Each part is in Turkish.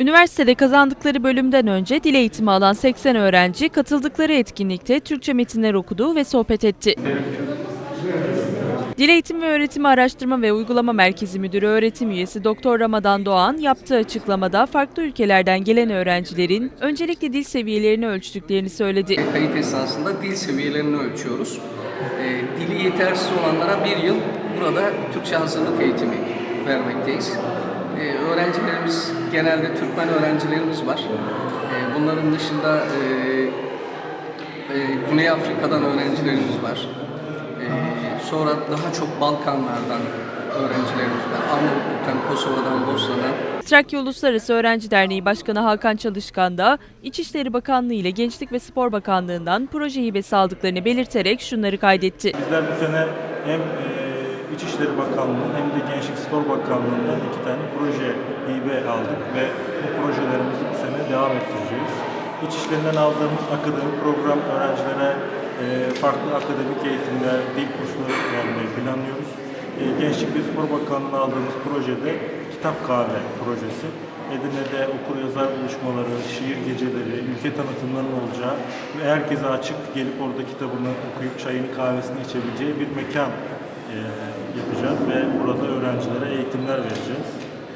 Üniversitede kazandıkları bölümden önce dil eğitimi alan 80 öğrenci katıldıkları etkinlikte Türkçe metinler okudu ve sohbet etti. Dil Eğitimi ve Öğretimi Araştırma ve Uygulama Merkezi Müdürü öğretim üyesi Doktor Ramadan Doğan yaptığı açıklamada farklı ülkelerden gelen öğrencilerin öncelikle dil seviyelerini ölçtüklerini söyledi. Kayıt esnasında dil seviyelerini ölçüyoruz. Ee, dili yetersiz olanlara bir yıl burada Türkçe hazırlık eğitimi vermekteyiz. Ee, öğrencilerimiz genelde Türkmen öğrencilerimiz var. Ee, bunların dışında e, e, Güney Afrika'dan öğrencilerimiz var. Sonra daha çok Balkanlardan öğrencilerimiz var. Arnavutluk'tan, Kosova'dan, Bosna'dan. Trakya Uluslararası Öğrenci Derneği Başkanı Hakan Çalışkan da İçişleri Bakanlığı ile Gençlik ve Spor Bakanlığı'ndan proje hibesi aldıklarını belirterek şunları kaydetti. Bizler bu sene hem e, İçişleri Bakanlığı hem de Gençlik Spor Bakanlığı'ndan iki tane proje hibe aldık ve bu projelerimizi bu sene devam ettireceğiz. İçişlerinden aldığımız akademik program öğrencilere e, farklı akademik eğitimler, dil kursları vermeyi planlıyoruz. E, Gençlik ve Spor Bakanlığı'na aldığımız projede Kitap Kahve projesi. Edirne'de okur yazar buluşmaları, şiir geceleri, ülke tanıtımlarının olacağı ve herkese açık gelip orada kitabını okuyup çayını kahvesini içebileceği bir mekan yapacağız ve burada öğrencilere eğitimler vereceğiz.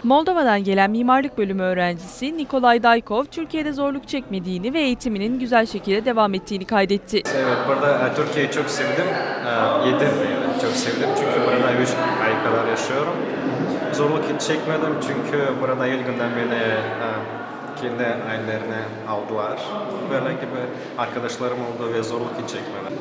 Moldova'dan gelen mimarlık bölümü öğrencisi Nikolay Daykov, Türkiye'de zorluk çekmediğini ve eğitiminin güzel şekilde devam ettiğini kaydetti. Evet, burada e, Türkiye'yi çok sevdim. E, Yedim çok sevdim çünkü burada 3 ay kadar yaşıyorum. Zorluk hiç çekmedim çünkü burada ilk günden beni e, kendi ailelerine aldılar. Böyle gibi arkadaşlarım oldu ve zorluk hiç çekmedim.